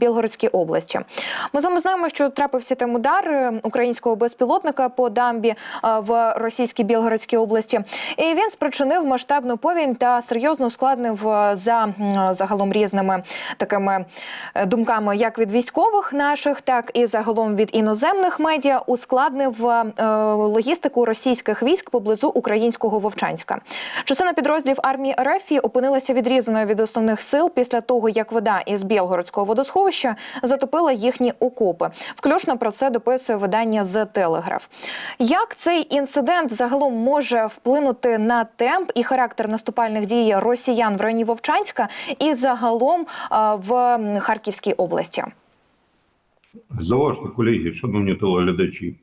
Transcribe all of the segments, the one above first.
Білгородській області. Ми з вами знаємо, що трапився там удар е, українського безпілотника по дамбі е, в російській Білгородській області. І він спричинив масштабну повінь та серйозно ускладнив е, за загалом різними такими думками, як від військових наших, так і загалом від іноземних медіа, ускладнив логістику російських військ поблизу українського Вовчанська. Частина підрозділів армії РФ опинилася відрізаною від основних сил після того, як вода із Білгородського водосховища затопила їхні окопи. Включно про це дописує видання з Телеграф. Як цей інцидент загалом може вплинути на темп і характер наступальних дій росіян в районі Вовчанська і загалом в Харківській області? Заважте, колеги, шановні телеглядачі.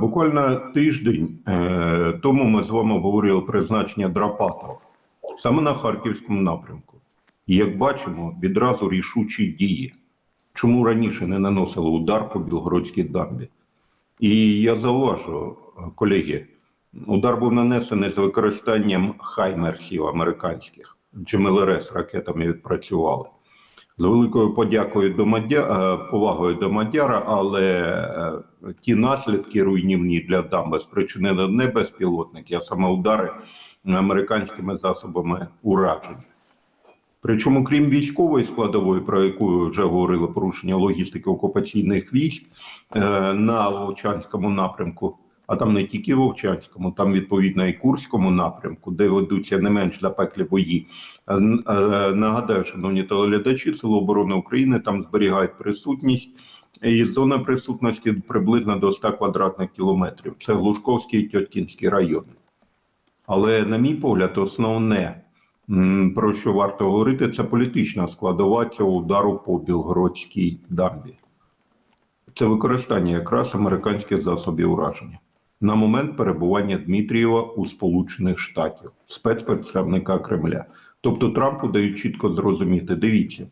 Буквально тиждень е, тому ми з вами обговорили призначення Драпатова саме на Харківському напрямку. І як бачимо, відразу рішучі дії. Чому раніше не наносили удар по Білгородській дамбі? І я зауважу, колеги, удар був нанесений з використанням хаймерсів американських. GMLRS ракетами відпрацювали. З великою подякою до Мадя... е, повагою до Мадяра, але е, ті наслідки руйнівні для дамби спричинили не безпілотники, а саме удари американськими засобами ураження. Причому, крім військової складової, про яку вже говорили, порушення логістики окупаційних військ е, на Вовчанському напрямку, а там не тільки Вовчанському, там відповідно і Курському напрямку, де ведуться не менш запеклі бої. Е, е, Нагадаю, шановні телеглядачі, Сили оборони України там зберігають присутність. І зона присутності приблизно до 100 квадратних кілометрів. Це Глушковський і Тьоткінський райони. Але, на мій погляд, основне, про що варто говорити, це політична складова цього удару по Білгородській дамбі. Це використання якраз американських засобів ураження на момент перебування Дмитрієва у Сполучених Штатів, спецпредставника Кремля. Тобто Трампу дають чітко зрозуміти, дивіться,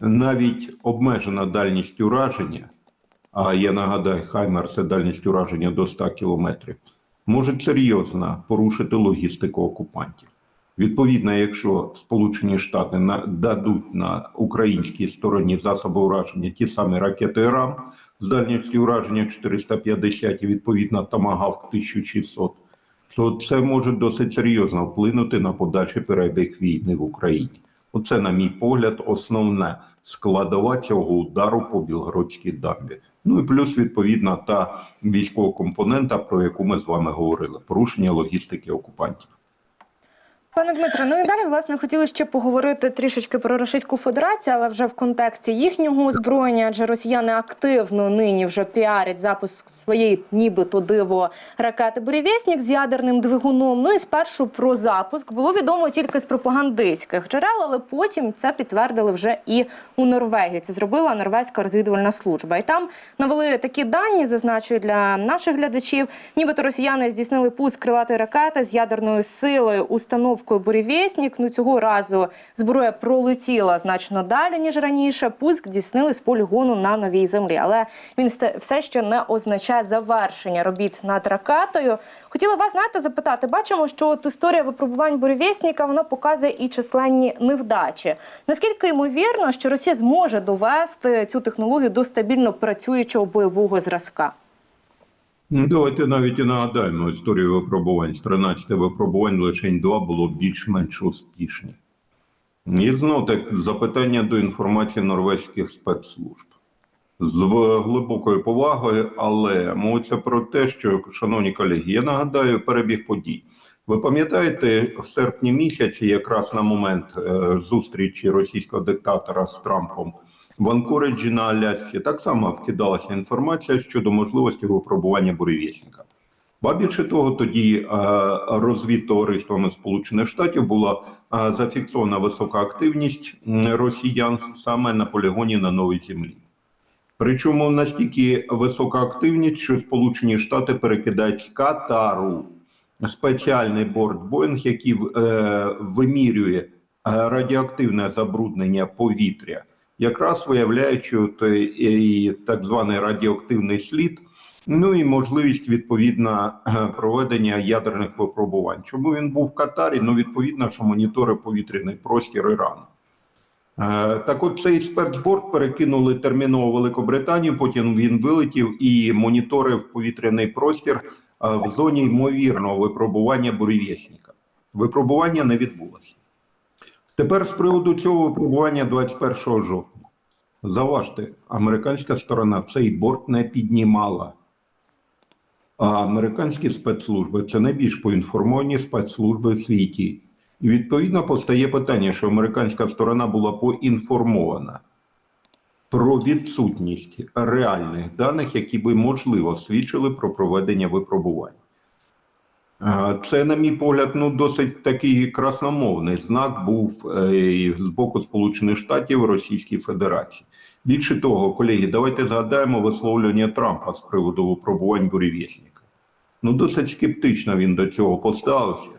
навіть обмежена дальність ураження, а я нагадаю, Хаймер це дальність ураження до 100 кілометрів, може серйозно порушити логістику окупантів. Відповідно, якщо Сполучені Штати дадуть на українській стороні засоби ураження ті самі ракети РАМ з дальністю ураження 450 і відповідно Томагавк 1600, то це може досить серйозно вплинути на подальший перебіг війни в Україні. Оце, на мій погляд, основна складова цього удару по Білгородській дамбі. Ну і плюс, відповідно, та військова компонента, про яку ми з вами говорили: порушення логістики окупантів. Пане Дмитре, ну і далі власне хотіли ще поговорити трішечки про Російську Федерацію, але вже в контексті їхнього озброєння, адже росіяни активно нині вже піарять запуск своєї, нібито диво ракети «Бурєвєснік» з ядерним двигуном. Ну і спершу про запуск було відомо тільки з пропагандистських джерел, але потім це підтвердили вже і у Норвегії. Це зробила норвезька розвідувальна служба. І там навели такі дані, зазначую для наших глядачів. Нібито росіяни здійснили пуск крилатої ракети з ядерною силою установкою «Бурєвєснік». Ну цього разу зброя пролетіла значно далі ніж раніше. Пуск здійснили з полігону на новій землі, але він все ще не означає завершення робіт над ракетою. Хотіла вас знаєте, запитати. Бачимо, що от історія випробувань «Бурєвєсніка» вона показує і численні невдачі. Наскільки ймовірно, що Росія зможе довести цю технологію до стабільно працюючого бойового зразка? Давайте навіть і нагадаємо історію випробувань. З 13 випробувань лише два було більш-менш успішні. І знов так запитання до інформації норвезьких спецслужб. З глибокою повагою, але мовиться про те, що, шановні колеги, я нагадаю перебіг подій. Ви пам'ятаєте, в серпні місяці, якраз на момент е, зустрічі російського диктатора з Трампом в Анкориджі на Алясці так само вкидалася інформація щодо можливості випробування буревісника. Ба більше того, тоді е, розвідтовариствами Сполучених Штатів була е, зафіксована висока активність росіян саме на полігоні на новій землі. Причому настільки висока активність, що Сполучені Штати перекидають з Катару спеціальний борт Боїнг, який е, вимірює радіоактивне забруднення повітря, якраз виявляючи е, і так званий радіоактивний слід, ну і можливість відповідно проведення ядерних випробувань. Чому він був в Катарі? Ну, відповідно, що монітори повітряний простір Ірану. Е, Так от цей спецборд перекинули терміново Великобританію, потім він вилетів і моніторив повітряний простір е, в зоні ймовірного випробування буревісника. Випробування не відбулося. Тепер з приводу цього випробування 21 жовтня. Заважте, американська сторона цей борт не піднімала. А американські спецслужби це найбільш поінформовані спецслужби в світі. І відповідно постає питання, що американська сторона була поінформована про відсутність реальних даних, які би можливо свідчили про проведення випробувань. Це, на мій погляд, ну досить такий красномовний знак був е, з боку Сполучених Штатів Російській Федерації. Більше того, колеги, давайте згадаємо висловлювання Трампа з приводу випробувань буревісника. Ну, досить скептично він до цього поставився.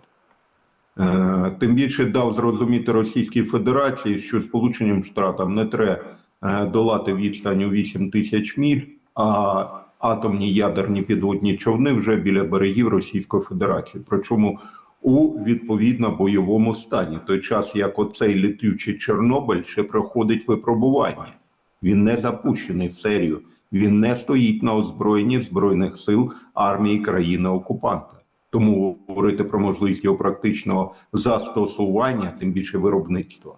Е, Тим більше дав зрозуміти Російській Федерації, що Сполученим Штатам не треба е, долати відстань у 8 тисяч міль, а атомні ядерні підводні човни вже біля берегів Російської Федерації. Причому у відповідно бойовому стані, той час як оцей літючий Чорнобиль ще проходить випробування. Він не запущений в серію, він не стоїть на озброєнні збройних сил армії країни-окупанта. Тому говорити про можливість його практичного застосування, тим більше виробництва,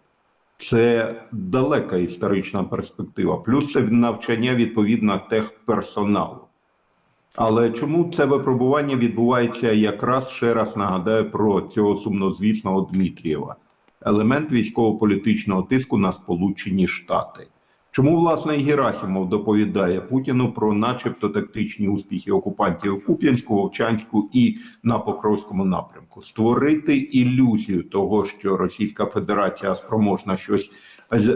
це далека історична перспектива. Плюс це навчання відповідно техперсоналу. Але чому це випробування відбувається якраз ще раз нагадаю про цього сумнозвісного Дмитрієва, елемент військово-політичного тиску на Сполучені Штати. Чому власне і Герасимов доповідає Путіну про, начебто, тактичні успіхи окупантів Куп'янську, Вовчанську і на Покровському напрямку? Створити ілюзію того, що Російська Федерація спроможна щось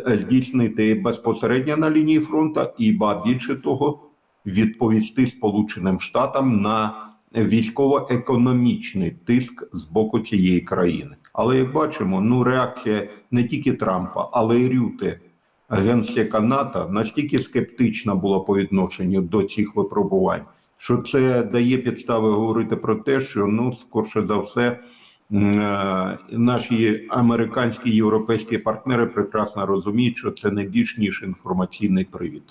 здійснити безпосередньо на лінії фронту, і ба більше того, відповісти Сполученим Штатам на військово-економічний тиск з боку цієї країни. Але як бачимо, ну реакція не тільки Трампа, але й Рюте, генсека НАТО, настільки скептична була по відношенню до цих випробувань, що це дає підстави говорити про те, що ну скорше за все. е, Наші американські і європейські партнери прекрасно розуміють, що це не більш ніж інформаційний привід.